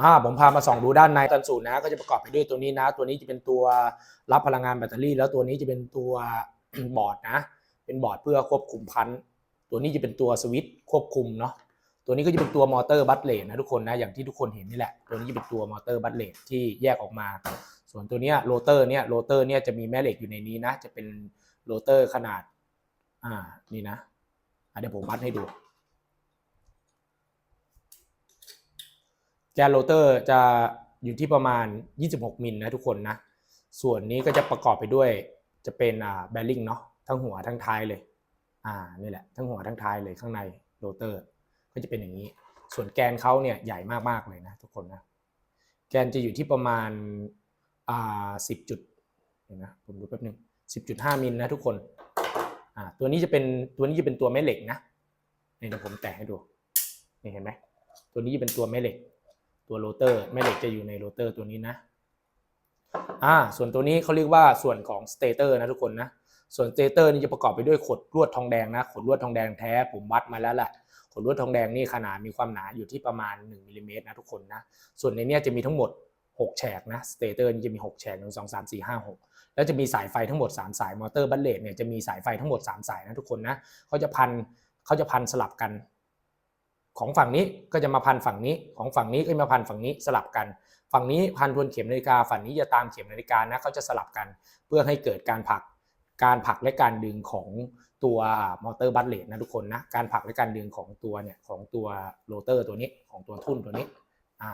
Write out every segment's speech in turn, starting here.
อ่าผมพามาส่องดูด้านในตันสูตรนะ ก็จะประกอบไปด้วยตัวนี้นะ ตัวนี้จะเป็นตัวรับพลังงานแบตเตอรี่ แล้วตัวนี้จะเป็นตัวบอร์ดนะ เป็นบอร์ดเพื่อควบคุมพันตัวนี้จะเป็นตัวสวิตช์ควบคุมเนาะตัวนี้ก็จะเป็นตัวมอเตอร์บัตเลทนะทุกคนนะอย่างที่ทุกคนเห็นนี่แหละ ตัวนี้จะเป็นตัวมอเตอร์บัตเลทที่แยกออกมา ส่วนตัวเนี้ยโรเตอร์เนี่ยโรเตอร์เนี่ยจะมีแม่เหล็กอยู่ในนี้นะ จะเป็นโรเตอร์ขนาดอ่านี่นะะเดี๋ยวผมวัดให้ดู แกนโรเตอร์จะอยู่ที่ประมาณ 26 มิลนะทุกคนนะ ส่วนนี้ก็จะประกอบไปด้วยจะเป็นอ่าแบริ่งเนาะทั้งหัวทั้งท้ายเลย อ่านี่แหละทั้งหัวทั้งท้ายเลยข้างในโรเตอร์ ก็จะเป็นอย่างนี้ ส่วนแกนเขาเนี่ยใหญ่มากๆเลยนะทุกคนนะ แกนจะอยู่ที่ประมาณอ่า10จุดเห็นนะผมดูแป๊บนึง10.5มิลนะทุกคนอ่าตัวนี้จะเป็นตัวนี้จะเป็นตัวแม่เหล็กนะนี่เดี๋ยวผมแตะให้ดูนี่เห็นไหมตัวนี้จะเป็นตัวแม่เหล็ก ตัวโรเตอร์แม่เหล็กจะอยู่ในโรเตอร์ตัวนี้นะอ่าส่วนตัวนี้เขาเรียกว่าส่วนของสเตเตอร์นะทุกคนนะส่วนสเตเตอร์นี่จะประกอบไปด้วยขดลวดทองแดงนะขดลวดทองแดงแท้ผมวัดมาแล้วแหละขดลวดทองแดงนี่ขนาดมีความหนาอยู่ที่ประมาณ1มิลลิเมตรนะทุกคนนะส่วนในนี้จะมีทั้งหมด 6 แฉกนะสเตเตอร์นี่จะมี 6 แฉก1 2 3 4 5 6แล้วจะมีสายไฟทั้งหมด 3 สายมอเตอร์บัลเลตเนี่ยจะมีสายไฟทั้งหมด 3 สายนะทุกคนนะเขาจะพันเขาจะพันสลับกัน ของฝั่งนี้ก็จะมาพันฝั่งนี้ของฝั่งนี้ก็มาพันฝั่งนี้สลับกัน ฝั่งนี้พันทวนเข็มนาฬิกาฝั่งนี้จะตามเข็มนาฬิกานะเขาจะสลับกันเพื่อให้เกิดการผลักการผลักและการดึงของตัวมอเตอร์บัตเลตนะทุกคนนะการผลักและการดึงของตัวเนี่ยของตัวโรเตอร์ตัวนี้ของตัวทุ่นตัวนี้อ่า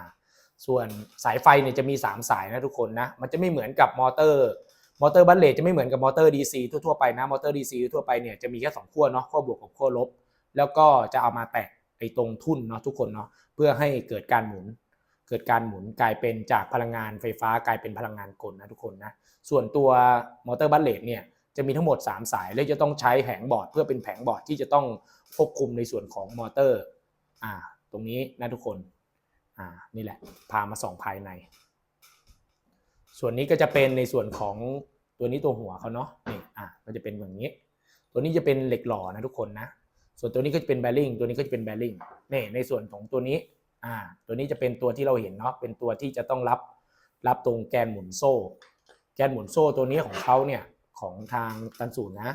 ส่วนสายไฟเนี่ยจะมี 3 สายนะทุกคนนะมันจะไม่เหมือนกับมอเตอร์มอเตอร์บัตเลตจะไม่เหมือนกับมอเตอร์ DC ทั่วๆไปนะมอเตอร์ DC ทั่วไปเนี่ยจะมีแค่2ขั้วเนาะขั้วบวกกับขั้วลบ แล้วก็จะเอามาแตะไอ้ตรงทุ่นเนาะทุกคนเนาะเพื่อให้เกิดการหมุน เกิดการหมุนกลายเป็นจากพลังงานไฟฟ้ากลายเป็นพลังงานกลนะทุกคนนะส่วนตัวมอเตอร์บัตเลตเนี่ยจะมีทั้งหมด 3 สายและจะต้องใช้แผงบอร์ดเพื่อเป็นแผงบอร์ดที่จะต้องควบคุมในส่วนของมอเตอร์อ่าตรงนี้นะทุกคนอ่านี่แหละพามาส่องภายใน ส่วนนี้ก็จะเป็นในส่วนของตัวนี้ตัวหัวเขาเนาะนี่อ่าก็จะเป็นแบบนี้ ตัวนี้จะเป็นเหล็กหล่อนะทุกคนนะ ส่วนตัวนี้ก็จะเป็นแบริ่งตัวนี้ก็จะเป็นแบริ่งนี่ในส่วนของตัวนี้อ่าตัวนี้จะเป็นตัวที่เราเห็นเนาะเป็นตัวที่จะต้องรับรับตรงแกนหมุนโซ่ แกนหมุนโซ่ตัวนี้ของเขาเนี่ยของทางตันสูนนะ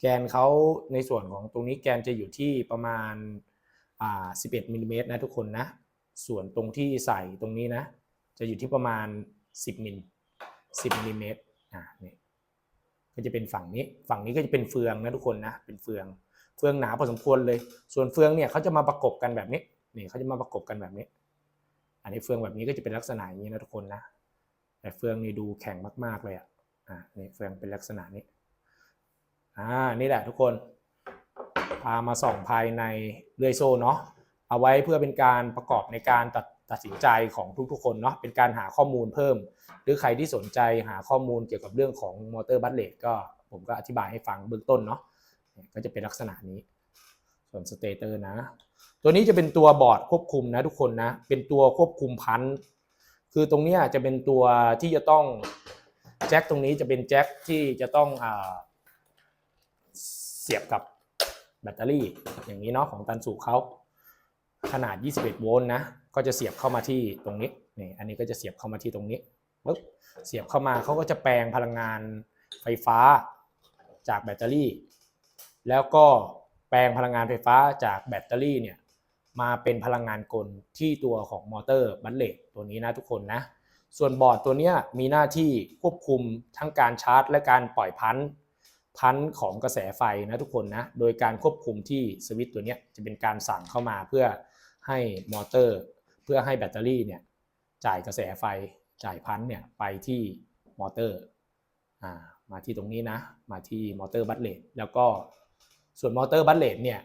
แกนเขาในส่วนของตรงนี้แกนจะอยู่ที่ประมาณอ่า11มิลลิเมตรนะทุกคนนะ ส่วนตรงที่ใส่ตรงนี้นะ จะอยู่ที่ประมาณ 10มิล10มิลลิเมตรอ่านี่ก็จะเป็นฝั่งนี้ ฝั่งนี้ก็จะเป็นเฟืองนะทุกคนนะ เป็นเฟือง เฟืองหนาพอสมควรเลย ส่วนเฟืองเนี่ยเขาจะมาประกบกันแบบนี้นี่เขาจะมาประกบกันแบบนี้ อันนี้เฟืองแบบนี้ก็จะเป็นลักษณะอย่างนี้นะทุกคนนะแต่เฟืองนี่ดูแข็งมากๆเลยอะอ่านี่เฟืองเป็นลักษณะนี้อ่านี่แหละทุกคนพามาส่องภายในเลื่อยโซ่เนาะเอาไว้เพื่อเป็นการประกอบในการตัดตัดสินใจของทุกๆคนเนาะเป็นการหาข้อมูลเพิ่ม หรือใครที่สนใจหาข้อมูลเกี่ยวกับเรื่องของมอเตอร์บัตเลตก็ผมก็อธิบายให้ฟังเบื้องต้นเนาะ ก็จะเป็นลักษณะนี้ ส่วนสเตเตอร์นะ ตัวนี้จะเป็นตัวบอร์ดควบคุมนะทุกคนนะ เป็นตัวควบคุมพันธ์คือตรงนี้จะเป็นตัวที่จะต้องแจ็คตรงนี้จะเป็นแจ็คที่จะต้องอเสียบกับแบตเตอรี่อย่างนี้เนาะของตันสูเขาขนาด 21 โวลต์นะ ก็จะเสียบเข้ามาที่ตรงนี้นี่อันนี้ก็จะเสียบเข้ามาที่ตรงนี้ปึ๊บเสียบเข้ามาเขาก็จะแปลงพลังงานไฟฟ้าจากแบตเตอรี่ แล้วก็แปลงพลังงานไฟฟ้าจากแบตเตอรี่เนี่ยมาเป็นพลังงานกลที่ตัวของมอเตอร์บัตเลตตัวนี้นะทุกคนนะ ส่วนบอร์ดตัวเนี้ยมีหน้าที่ควบคุมทั้งการชาร์จ และการปล่อยพันธ์พันธ์ของกระแสไฟนะทุกคนนะ โดยการควบคุมที่สวิตตัวเนี้ยจะเป็นการสั่งเข้ามาเพื่อให้มอเตอร์ เพื่อให้แบตเตอรี่เนี่ยจ่ายกระแสไฟจ่ายพันธ์เนี่ยไปที่มอเตอร์อ่ามาที่ตรงนี้นะ มาที่มอเตอร์บัตเลตแล้วก็ ส่วนมอเตอร์บัตเลตเนี่ย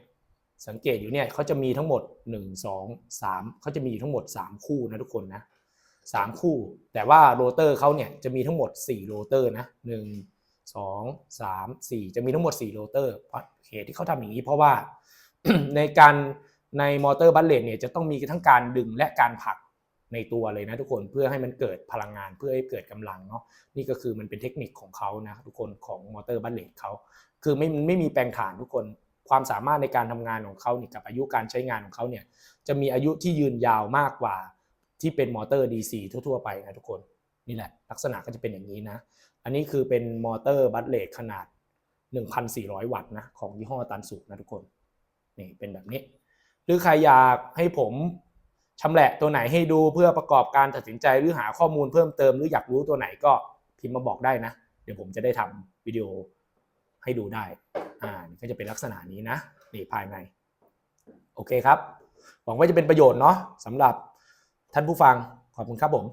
สังเกตอยู่เนี่ยเขาจะมีทั้งหมด 1 2 3เขาจะมีทั้งหมด 3 คู่นะทุกคนนะสามคู่ แต่ว่าโรเตอร์เขาเนี่ยจะมีทั้งหมด 4 โรเตอร์นะหนึ่งสองสามสี่จะมีทั้งหมด 4 โรเตอร์เพราะเหตุที่เขาทำอย่างนี้เพราะว่าในการในมอเตอร์บัลเลตเนี่ยจะต้องมีทั้งการดึงและการผลัก ในตัวเลยนะทุกคนเพื่อให้มันเกิดพลังงานเพื่อให้เกิดกำลังเนาะนี่ก็คือมันเป็นเทคนิคของเขานะทุกคนของมอเตอร์บัลเลตเขาคือไม่ไม่มีแปลงถ่านทุกคนความสามารถในการทำงานของเขาเนี่ยกับอายุการใช้งานของเขาเนี่ยจะมีอายุที่ยืนยาวมากกว่าที่เป็นมอเตอร์ DC ทั่วๆไปนะทุกคนนี่แหละลักษณะก็จะเป็นอย่างนี้นะ อันนี้คือเป็นมอเตอร์บัตเลทขนาด 1,400 วัตต์นะของยี่ห้อตันสุนะทุกคนนี่เป็นแบบนี้ หรือใครอยากให้ผม ชำแหละตัวไหนให้ดูเพื่อประกอบการตัดสินใจหรือหาข้อมูลเพิ่มเติมหรืออยากรู้ตัวไหนก็พิมพ์มาบอกได้นะ เดี๋ยวผมจะได้ทำวิดีโอให้ดูได้ อ่านี่ก็จะเป็นลักษณะนี้นะ นี่ภายใน โอเคครับ หวังว่าจะเป็นประโยชน์เนาะสำหรับท่านผู้ฟัง ขอบคุณครับผม